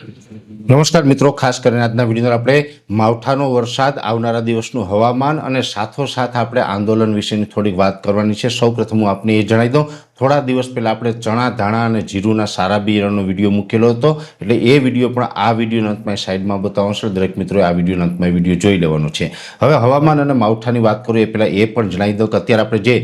Christ. નમસ્કાર મિત્રો, ખાસ કરીને આજના વીડિયો આપણે માવઠાનો વરસાદ, આવનારા દિવસનું હવામાન અને સાથોસાથ આપણે આંદોલન વિશેની થોડીક વાત કરવાની છે. સૌ પ્રથમ હું આપને એ જણાવી દઉં, થોડા દિવસ પહેલાં આપણે ચણા, ધાણા અને જીરુના સારા બિયારણનો વીડિયો મૂકેલો હતો. એટલે એ વીડિયો પણ આ વિડીયોના અંતમાં સાઈડમાં બતાવવાનો છે. દરેક મિત્રોએ આ વિડીયોના અંતમાં વીડિયો જોઈ લેવાનો છે. હવે હવામાન અને માવઠાની વાત કરું એ પહેલાં એ પણ જણાવી દઉં કે અત્યારે આપણે જે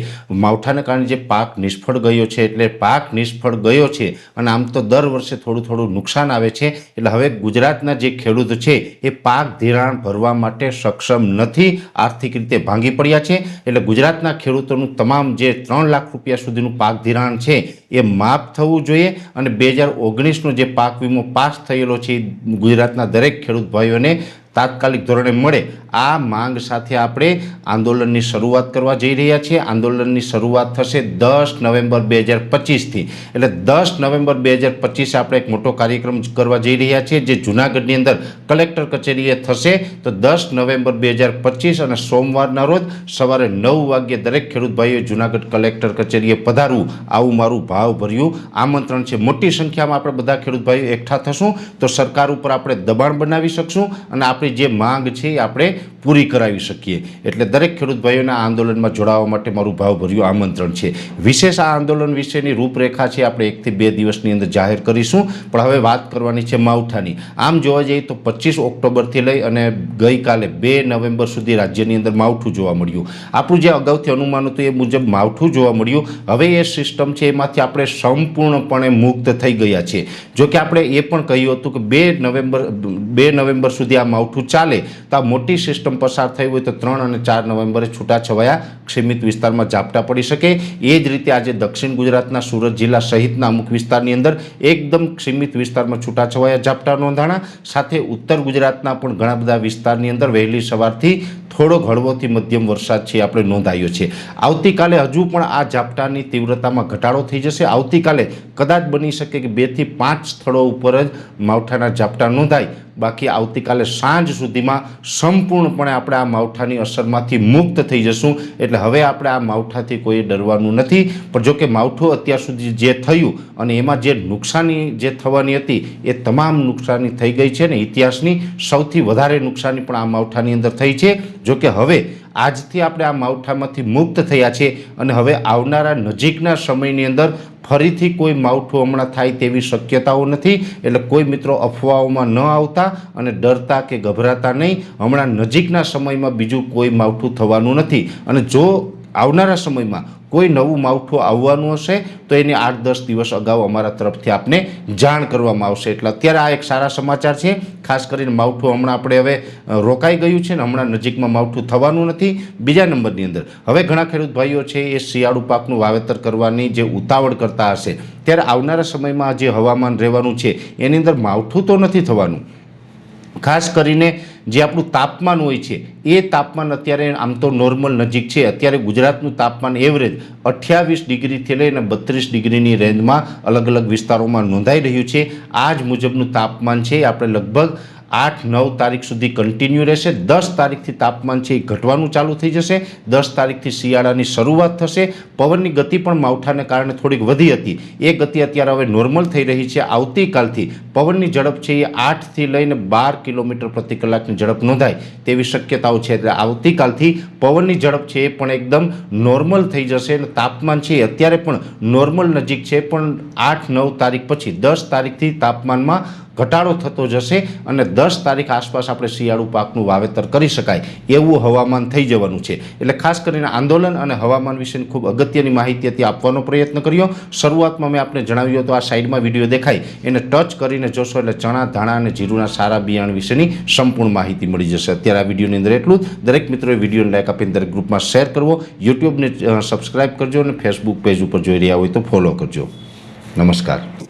માવઠાને કારણે જે પાક નિષ્ફળ ગયો છે, એટલે પાક નિષ્ફળ ગયો છે અને આમ તો દર વર્ષે થોડું થોડું નુકસાન આવે છે, એટલે હવે ગુજરાતના જે ખેડૂત છે, એ પાક ધિરાણ ભરવા માટે સક્ષમ નથી, આર્થિક રીતે ભાંગી પડ્યા છે. એટલે ગુજરાતના ખેડૂતોનું તમામ જે ત્રણ લાખ રૂપિયા સુધીનું પાક ધિરાણ છે, એ માફ થવું જોઈએ. અને બે હજાર ઓગણીસનો જે પાક વીમો પાસ થયેલો છે ગુજરાતના દરેક ખેડૂત ભાઈઓને તાત્કાલિક ધોરણે મળે. આ માંગ સાથે આપણે આંદોલનની શરૂઆત કરવા જઈ રહ્યા છીએ. આંદોલનની શરૂઆત થશે દસ નવેમ્બર બે હજાર પચીસથી. એટલે દસ નવેમ્બર બે હજાર પચીસ આપણે એક મોટો કાર્યક્રમ કરવા જઈ રહ્યા છીએ, જે જૂનાગઢની અંદર કલેક્ટર કચેરીએ થશે. તો દસ નવેમ્બર બે હજાર પચીસ અને સોમવારના રોજ સવારે નવ વાગ્યે દરેક ખેડૂત ભાઈઓ જૂનાગઢ કલેક્ટર કચેરીએ પધારવું. આવું મારું ભાવભર્યું આમંત્રણ છે. મોટી સંખ્યામાં આપણે બધા ખેડૂત ભાઈઓ એકઠા થશું. તો સરકાર ઉપર આપણે દબાણ બનાવી શકશું અને આપણી જે માંગ છે એ આપણે પૂરી કરાવી શકીએ. એટલે દરેક ખેડૂત ભાઈઓના આંદોલનમાં જોડાવા માટે મારું ભાવભર્યું આમંત્રણ છે. વિશેષ આ આંદોલન વિશેની રૂપરેખા છે, આપણે એકથી બે દિવસની અંદર જાહેર કરીશું. પણ હવે વાત કરવાની છે માવઠાની. આમ જોવા જઈએ તો પચીસ ઓક્ટોબરથી લઈ અને ગઈકાલે બે નવેમ્બર સુધી રાજ્યની અંદર માવઠું જોવા મળ્યું. આપણું જે અગાઉથી અનુમાન હતું એ મુજબ માવઠું જોવા મળ્યું. હવે એ સિસ્ટમ છે એમાંથી આપણે સંપૂર્ણપણે મુક્ત થઈ ગયા છે. જો કે આપણે એ પણ કહ્યું હતું કે બે નવેમ્બર બે નવેમ્બર સુધી આ માવઠું ચાલે, તો આ મોટી સિસ્ટમ પસાર થઈ હોય તો ત્રણ અને ચાર નવેમ્બરે છૂટાછવાયા ક્ષેમિત વિસ્તારમાં ઝાપટા પડી શકે. એ જ રીતે આજે દક્ષિણ ગુજરાતના સુરત જિલ્લા સહિતના અમુક વિસ્તારની અંદર એકદમ સીમિત વિસ્તારમાં છૂટાછવાયા ઝાપટા નોંધાણા સાથે ઉત્તર ગુજરાતના પણ ઘણા બધા વિસ્તારની અંદર વહેલી સવારથી થોડોક હળવોથી મધ્યમ વરસાદ છે આપણે નોંધાયો છે. આવતીકાલે હજુ પણ આ ઝાપટાની તીવ્રતામાં ઘટાડો થઈ જશે. આવતીકાલે કદાચ બની શકે કે બેથી પાંચ સ્થળો ઉપર જ માવઠાના ઝાપટા નોંધાય. બાકી આવતીકાલે સાંજ સુધીમાં સંપૂર્ણપણે આપણે આ માવઠાની અસરમાંથી મુક્ત થઈ જશું. એટલે હવે આપણે આ માવઠાથી કોઈ ડરવાનું નથી. પણ જો કે માવઠું અત્યાર સુધી જે થયું અને એમાં જે નુકસાની જે થવાની હતી એ તમામ નુકસાની થઈ ગઈ છે ને ઇતિહાસની સૌથી વધારે નુકસાની પણ આ માવઠાની અંદર થઈ છે. જો કે હવે આજથી આપણે આ માવઠામાંથી મુક્ત થયા છે અને હવે આવનારા નજીકના સમયની અંદર ફરીથી કોઈ માવઠું હમણાં થાય તેવી શક્યતાઓ નથી. એટલે કોઈ મિત્રો અફવાઓમાં ન આવતા અને ડરતા કે ગભરાતા નહીં. હમણાં નજીકના સમયમાં બીજું કોઈ માવઠું થવાનું નથી. અને જો આવનારા સમયમાં કોઈ નવું માવઠું આવવાનું હશે તો એની આઠ દસ દિવસ અગાઉ અમારા તરફથી આપને જાણ કરવામાં આવશે. એટલે અત્યારે આ એક સારા સમાચાર છે. ખાસ કરીને માવઠું હમણાં આપણે હવે રોકાઈ ગયું છે ને હમણાં નજીકમાં માવઠું થવાનું નથી. બીજા નંબરની અંદર. હવે ઘણા ખેડૂત ભાઈઓ છે એ શિયાળુ પાકનું વાવેતર કરવાની જે ઉતાવળ કરતા હશે. ત્યારે આવનારા સમયમાં જે હવામાન રહેવાનું છે, એની અંદર માવઠું તો નથી થવાનું. ખાસ કરીને જે આપણું તાપમાન હોય છે, એ તાપમાન અત્યારે આમ તો નોર્મલ નજીક છે. અત્યારે ગુજરાતનું તાપમાન એવરેજ અઠ્યાવીસ ડિગ્રીથી લઈને બત્રીસ ડિગ્રીની રેન્જમાં અલગ અલગ વિસ્તારોમાં નોંધાઈ રહ્યું છે. આ જ મુજબનું તાપમાન છે. આપણે લગભગ આઠ, નવ તારીખ સુધી કન્ટિન્યુ રહેશે. દસ તારીખથી તાપમાન છે એ ઘટવાનું ચાલુ થઈ જશે. દસ તારીખથી શિયાળાની શરૂઆત થશે. પવનની ગતિ પણ માવઠાને કારણે થોડીક વધી હતી. એ ગતિ અત્યારે હવે નોર્મલ થઈ રહી છે. આવતીકાલથી પવનની ઝડપ છે એ આઠથી લઈને બાર કિલોમીટર પ્રતિ કલાકની ઝડપ નોંધાય તેવી શક્યતાઓ છે. એટલે આવતીકાલથી પવનની ઝડપ છે એ પણ એકદમ નોર્મલ થઈ જશે અને તાપમાન છે એ અત્યારે પણ નોર્મલ નજીક છે. પણ આઠ, નવ તારીખ પછી દસ તારીખથી તાપમાનમાં ઘટાડો થતો જશે અને દસ તારીખ આસપાસ આપણે શિયાળુ પાકનું વાવેતર કરી શકાય એવું હવામાન થઈ જવાનું છે. એટલે ખાસ કરીને આંદોલન અને હવામાન વિશેની ખૂબ અગત્યની માહિતી હતી, આપવાનો પ્રયત્ન કર્યો. શરૂઆતમાં મેં આપને જણાવ્યું હતું, આ સાઈડમાં વીડિયો દેખાય. એને ટચ કરીને જોશો એટલે ચણા, ધાણા અને જીરુના સારા બિયાણ વિશેની સંપૂર્ણ માહિતી મળી જશે. અત્યારે આ વિડીયોની અંદર એટલું જ. દરેક મિત્રોએ વિડીયોને લાઈક આપીને દરેક ગ્રુપમાં શેર કરવો. યુટ્યુબને સબસ્ક્રાઇબ કરજો અને ફેસબુક પેજ ઉપર જોઈ રહ્યા હોય તો ફોલો કરજો. નમસ્કાર.